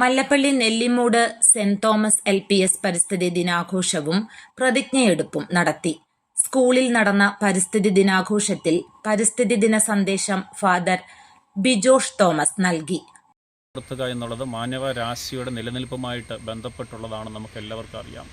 Mallappally Nellimood saint Thomas L P S പരിസ്ഥിതി ദിനാഘോഷവും പ്രതിജ്ഞയെടുപ്പും നടത്തി. സ്കൂളിൽ നടന്ന പരിസ്ഥിതി ദിനാഘോഷത്തിൽ പരിസ്ഥിതി ദിന സന്ദേശം ഫാദർ ബിജോഷ് തോമസ് നൽകി. എന്നുള്ളത് മാനവരാശിയുടെ നിലനിൽപ്പുമായിട്ട് ബന്ധപ്പെട്ടുള്ളതാണ് നമുക്ക് എല്ലാവർക്കും അറിയാം.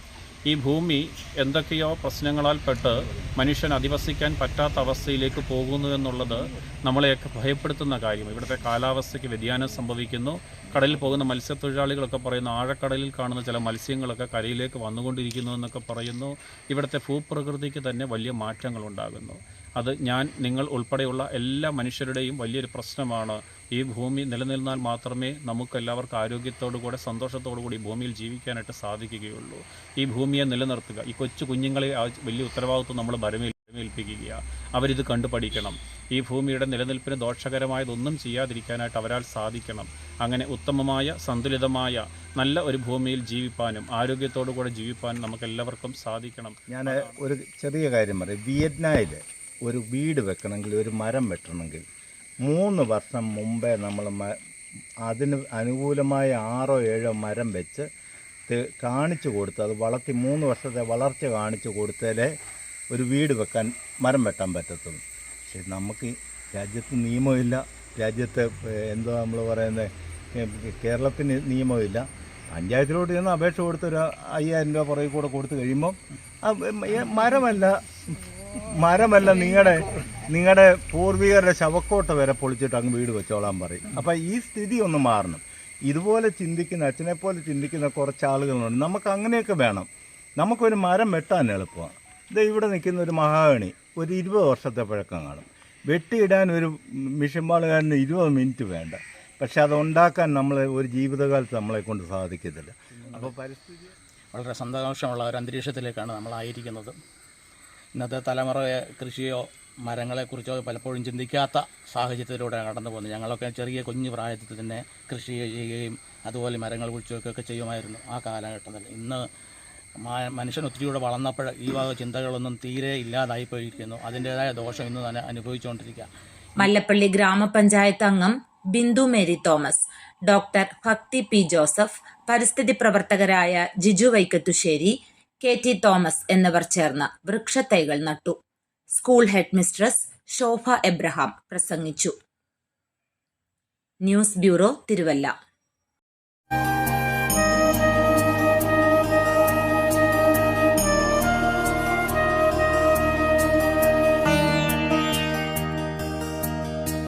ഈ ഭൂമി എന്തൊക്കെയോ പ്രശ്നങ്ങളാൽ പെട്ട് മനുഷ്യൻ അധിവസിക്കാൻ പറ്റാത്ത അവസ്ഥയിലേക്ക് പോകുന്നു എന്നുള്ളത് നമ്മളെയൊക്കെ ഭയപ്പെടുത്തുന്ന കാര്യം. ഇവിടുത്തെ കാലാവസ്ഥയ്ക്ക് വ്യതിയാനം സംഭവിക്കുന്നു. കടലിൽ പോകുന്ന മത്സ്യത്തൊഴിലാളികളൊക്കെ പറയുന്നു ആഴക്കടലിൽ കാണുന്ന ചില മത്സ്യങ്ങളൊക്കെ കരയിലേക്ക് വന്നുകൊണ്ടിരിക്കുന്നു എന്നൊക്കെ പറയുന്നു. ഇവിടുത്തെ ഭൂപ്രകൃതിക്ക് തന്നെ വലിയ മാറ്റങ്ങൾ ഉണ്ടാകുന്നു അത് ഞാൻ നിങ്ങൾ ഉൾപ്പെടെയുള്ള എല്ലാ മനുഷ്യരുടെയും വലിയൊരു പ്രശ്നമാണ്. ഈ ഭൂമി നിലനിന്നാൽ മാത്രമേ നമുക്കെല്ലാവർക്കും ആരോഗ്യത്തോടു കൂടെ സന്തോഷത്തോടു കൂടി ഭൂമിയിൽ ജീവിക്കാനായിട്ട് സാധിക്കുകയുള്ളൂ. ഈ ഭൂമിയെ നിലനിർത്തുക. ഈ കൊച്ചു കുഞ്ഞുങ്ങളെ വലിയ ഉത്തരവാദിത്വം നമ്മൾ ഭരമേൽ ഏൽപ്പിക്കുക. അവരിത് കണ്ടു പഠിക്കണം ഈ ഭൂമിയുടെ നിലനിൽപ്പിന് ദോഷകരമായതൊന്നും ചെയ്യാതിരിക്കാനായിട്ട് അവരാൽ സാധിക്കണം. അങ്ങനെ ഉത്തമമായ സന്തുലിതമായ നല്ല ഒരു ഭൂമിയിൽ ജീവിപ്പാനും ആരോഗ്യത്തോടു കൂടെ ജീവിപ്പാനും നമുക്ക് എല്ലാവർക്കും സാധിക്കണം. ഞാൻ ഒരു ചെറിയ കാര്യം പറയും. വിയറ്റ്നാമിൽ ഒരു വീട് വെക്കണമെങ്കിൽ ഒരു മരം വെട്ടണമെങ്കിൽ മൂന്ന് വർഷം മുമ്പേ നമ്മൾ അതിന് അനുകൂലമായ ആറോ ഏഴോ മരം വെച്ച് കാണിച്ചു കൊടുത്ത് അത് വളർത്തി മൂന്ന് വർഷത്തെ വളർച്ച കാണിച്ചു കൊടുത്താലേ ഒരു വീട് വെക്കാൻ മരം വെട്ടാൻ പറ്റത്തുള്ളൂ. പക്ഷെ നമുക്ക് രാജ്യത്ത് നിയമമില്ല. രാജ്യത്തെ എന്തോ നമ്മൾ പറയുന്നത് കേരളത്തിന് നിയമമില്ല. പഞ്ചായത്തിലോട്ട് ചെന്ന് അപേക്ഷ കൊടുത്ത് ഒരു അയ്യായിരം രൂപ പുറകിൽ കൂടെ കൊടുത്തു കഴിയുമ്പോൾ മരമല്ല. മരമല്ല നിങ്ങളുടെ നിങ്ങളുടെ പൂർവികരുടെ ശവക്കോട്ട വരെ പൊളിച്ചിട്ട് അങ്ങ് വീട് വെച്ചോളാൻ പറയും. അപ്പം ഈ സ്ഥിതി ഒന്ന് മാറണം. ഇതുപോലെ ചിന്തിക്കുന്ന അച്ഛനെ പോലെ ചിന്തിക്കുന്ന കുറച്ച് ആളുകളുണ്ട് നമുക്ക് അങ്ങനെയൊക്കെ വേണം. നമുക്കൊരു മരം വെട്ടാൻ എളുപ്പമാണ്. ഇത് ഇവിടെ നിൽക്കുന്ന ഒരു മഹാഗണി ഒരു ഇരുപത് വർഷത്തെ പഴക്കം കാണും. വെട്ടിയിടാൻ ഒരു മിഷൻ പാളുകാരന് ഇരുപത് മിനിറ്റ് വേണ്ട. പക്ഷെ അത് ഉണ്ടാക്കാൻ നമ്മൾ ഒരു ജീവിതകാലത്ത് നമ്മളെ കൊണ്ട് സാധിക്കത്തില്ല. അപ്പോൾ പരിസ്ഥിതി വളരെ സന്തോഷമുള്ള ഒരു അന്തരീക്ഷത്തിലേക്കാണ് നമ്മളായിരിക്കുന്നത്. ഇന്നത്തെ തലമുറയെ കൃഷിയോ മരങ്ങളെക്കുറിച്ചോ പലപ്പോഴും ചിന്തിക്കാത്ത സാഹചര്യത്തിലൂടെ കടന്നു പോകുന്നത് ഞങ്ങളൊക്കെ ചെറിയ കുഞ്ഞു പ്രായത്തിൽ തന്നെ കൃഷി ചെയ്യുകയും അതുപോലെ മരങ്ങൾ കുഴിച്ചൊക്കെ ചെയ്യുമായിരുന്നു ആ കാലഘട്ടത്തിൽ. ഇന്ന് മനുഷ്യൻ ഒത്തിരിയൂടെ വളർന്നപ്പോൾ ഈ വക ചിന്തകളൊന്നും തീരെ ഇല്ലാതായി ഇല്ലാതായിപ്പോയിരിക്കുന്നു. അതിന്റെതായ ദോഷം ഇന്ന് തന്നെ അനുഭവിച്ചുകൊണ്ടിരിക്കുക. മല്ലപ്പള്ളി ഗ്രാമപഞ്ചായത്ത് അംഗം Bindu Mary Thomas doctor Bhakthi P Joseph പരിസ്ഥിതി പ്രവർത്തകരായ Jiju Vaikathusseri K T Thomas എന്നിവർ ചേർന്ന് വൃക്ഷത്തൈകൾ നട്ടു. School headmistress Shobha Abraham പ്രസംഗിച്ചു. News bureau Thiruvalla.